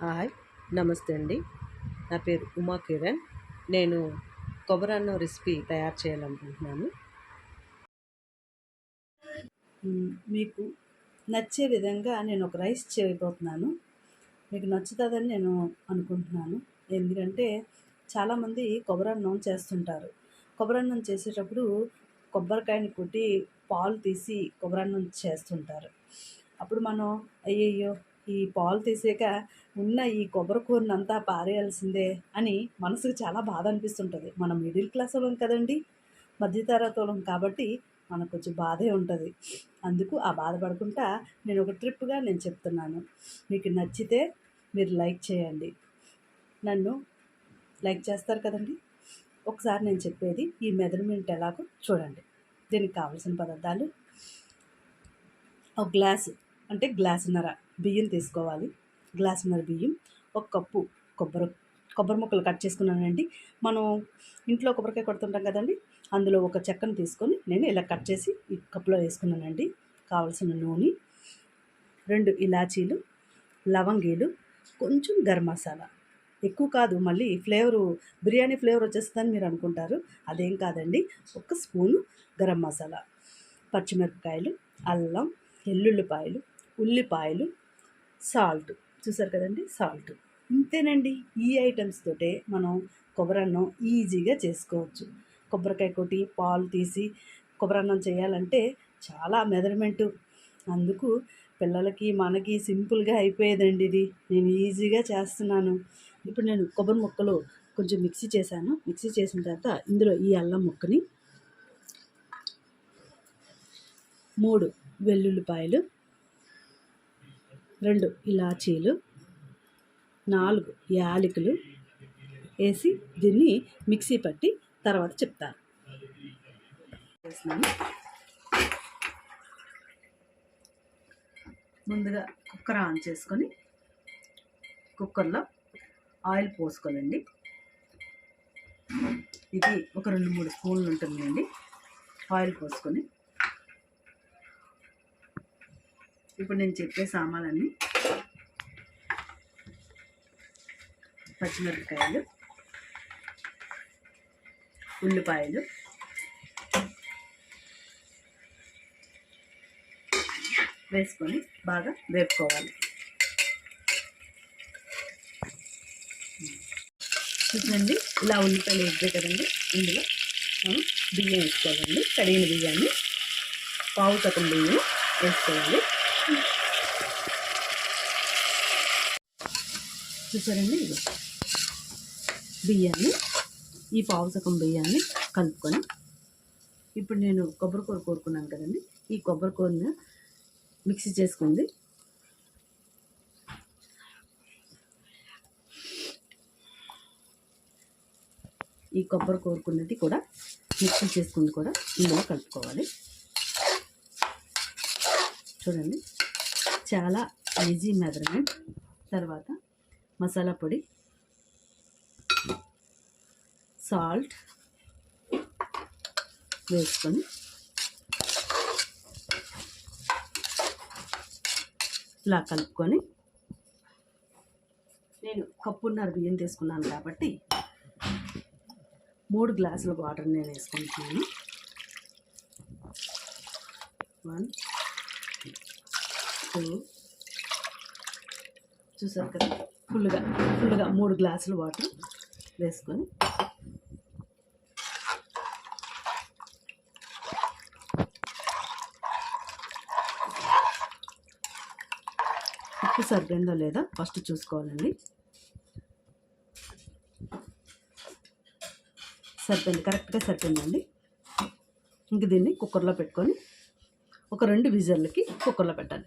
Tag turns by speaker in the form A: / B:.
A: Hi నమస్తే అండి. నా పేరు ఉమా కిరణ్. నేను కొబ్బరన్నం రెసిపీ తయారు చేయాలనుకుంటున్నాను.
B: మీకు నచ్చే విధంగా నేను ఒక రైస్ చేయబోతున్నాను. మీకు నచ్చుతుందని నేను అనుకుంటున్నాను. ఎందుకంటే చాలామంది కొబ్బరన్నం చేస్తుంటారు. కొబ్బరన్నం చేసేటప్పుడు కొబ్బరికాయని కొట్టి పాలు తీసి కొబ్బరన్నం చేస్తుంటారు. అప్పుడు మనం అయ్యయ్యో ఈ పాలు తీసాక ఉన్న ఈ కొబ్బరి కూరనంతా పారేయాల్సిందే అని మనసుకు చాలా బాధ అనిపిస్తుంటుంది. మనం మిడిల్ క్లాస్ వాళ్ళం కదండి మధ్యతరగతి వాళ్ళం కాబట్టి మనకు కొంచెం బాధే ఉంటుంది. అందుకు ఆ బాధపడకుండా నేను ఒక ట్రిప్గా నేను చెప్తున్నాను. మీకు నచ్చితే మీరు లైక్ చేయండి. నన్ను లైక్ చేస్తారు కదండి? ఒకసారి నేను చెప్పేది ఈ మెజర్మెంట్ ఎలాగో చూడండి. దీనికి కావాల్సిన పదార్థాలు ఒక గ్లాసు అంటే గ్లాసున్నర. బియ్యం తీసుకోవాలి. గ్లాసున్నర బియ్యం ఒక కప్పు కొబ్బరి కొబ్బరి ముక్కలు కట్ చేసుకున్నానండి. మనం ఇంట్లో కొబ్బరికాయ కొడుతుంటాం కదండి అందులో ఒక చెక్కను తీసుకొని నేను ఇలా కట్ చేసి ఈ కప్పులో వేసుకున్నానండి. కావలసిన నూనె రెండు ఇలాచీలు లవంగీలు కొంచెం గరం మసాలా. ఎక్కువ కాదు మళ్ళీ ఫ్లేవరు బిర్యానీ ఫ్లేవర్ వచ్చేస్తుందని మీరు అనుకుంటారు అదేం కాదండి. ఒక స్పూను గరం మసాలా పచ్చిమిరపకాయలు అల్లం ఎల్లుల్లిపాయలు ఉల్లిపాయలు సాల్ట్. చూసారు కదండి? సాల్ట్. ఇంతేనండి. ఈ ఐటమ్స్ తోటే మనం కొబ్బరన్నం ఈజీగా చేసుకోవచ్చు. కొబ్బరికాయ కొట్టి పాలు తీసి కొబ్బరన్నం చేయాలంటే చాలా మెజర్మెంటు. అందుకు పిల్లలకి మనకి సింపుల్గా అయిపోయేదండి ఇది. నేను ఈజీగా చేస్తున్నాను. ఇప్పుడు నేను కొబ్బరి ముక్కలు కొంచెం మిక్సీ చేశాను. మిక్సీ చేసిన తర్వాత ఇందులో ఈ అల్లం ముక్కని మూడు వెల్లుల్లిపాయలు రెండు ఇలాచీలు నాలుగు యాలకులు వేసి దీన్ని మిక్సీ పట్టి తర్వాత చెప్తాను. వేసినాను. ముందుగా కుక్కర్ ఆన్ చేసుకొని కుక్కర్లో ఆయిల్ పోసుకోవాలండి. ఇది ఒక రెండు మూడు స్పూన్లు ఉంటుందండి. ఆయిల్ పోసుకొని ఇప్పుడు నేను చెప్పే సామాన్లన్నీ. పచ్చిమిరపకాయలు ఉల్లిపాయలు వేసుకొని బాగా వేపుకోవాలి. చూసినండి ఇలా ఉల్లిపాయలు వేస్తే కదండి ఇందులో మనం బియ్యం వేసుకోవాలండి. కడిగిన బియ్యాన్ని పావు సగం బియ్యం వేసుకోవాలి. చూసారండి? ఇది బియ్యాన్ని ఈ పావుసకం బియ్యాన్ని కలుపుకొని ఇప్పుడు నేను కొబ్బరికూర కోరుకున్నాను కదండి. ఈ కొబ్బరికూరని మిక్సీ చేసుకుంది. ఈ కొబ్బరి కోరుకున్నది కూడా మిక్సీ చేసుకుంది కూడా ఇందులో కలుపుకోవాలి. చూడండి. చాలా ఈజీ మెజర్మెంట్ తర్వాత మసాలా పొడి సాల్ట్ వేసుకొని ఇలా కలుపుకొని నేను కప్పున్నర బియ్యం తీసుకున్నాను కాబట్టి మూడు గ్లాసుల వాటర్ నేను వేసుకుంటున్నాను. వన్ స్పూన్ చూసారు కదా ఫుల్గా ఫుల్గా మూడు గ్లాసులు వాటర్ వేసుకొని ఉప్పు సరిపోయిందో లేదా ఫస్ట్ చూసుకోవాలండి. సరిపోయింది కరెక్ట్గా సరిపోయిందండి. ఇంక దీన్ని కుక్కర్లో పెట్టుకొని ఒక రెండు విజర్లకి కుక్కర్లో పెట్టాలి.